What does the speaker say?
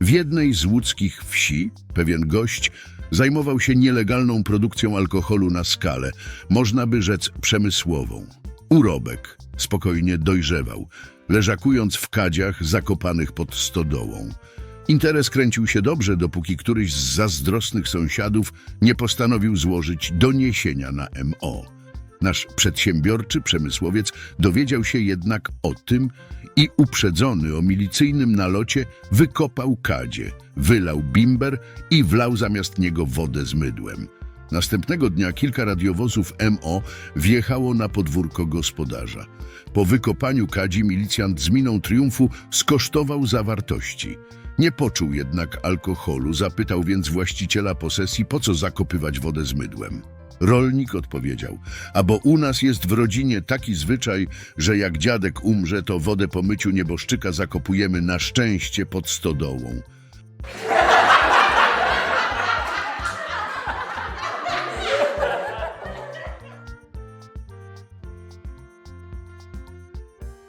W jednej z łódzkich wsi pewien gość zajmował się nielegalną produkcją alkoholu na skalę, można by rzec przemysłową. Urobek spokojnie dojrzewał, leżakując w kadziach zakopanych pod stodołą. Interes kręcił się dobrze, dopóki któryś z zazdrosnych sąsiadów nie postanowił złożyć doniesienia na MO. Nasz przedsiębiorczy przemysłowiec dowiedział się jednak o tym i uprzedzony o milicyjnym nalocie wykopał kadzie, wylał bimber i wlał zamiast niego wodę z mydłem. Następnego dnia kilka radiowozów MO wjechało na podwórko gospodarza. Po wykopaniu kadzi milicjant z miną triumfu skosztował zawartości. Nie poczuł jednak alkoholu, zapytał więc właściciela posesji, po co zakopywać wodę z mydłem. Rolnik odpowiedział, a bo u nas jest w rodzinie taki zwyczaj, że jak dziadek umrze, to wodę po myciu nieboszczyka zakopujemy na szczęście pod stodołą.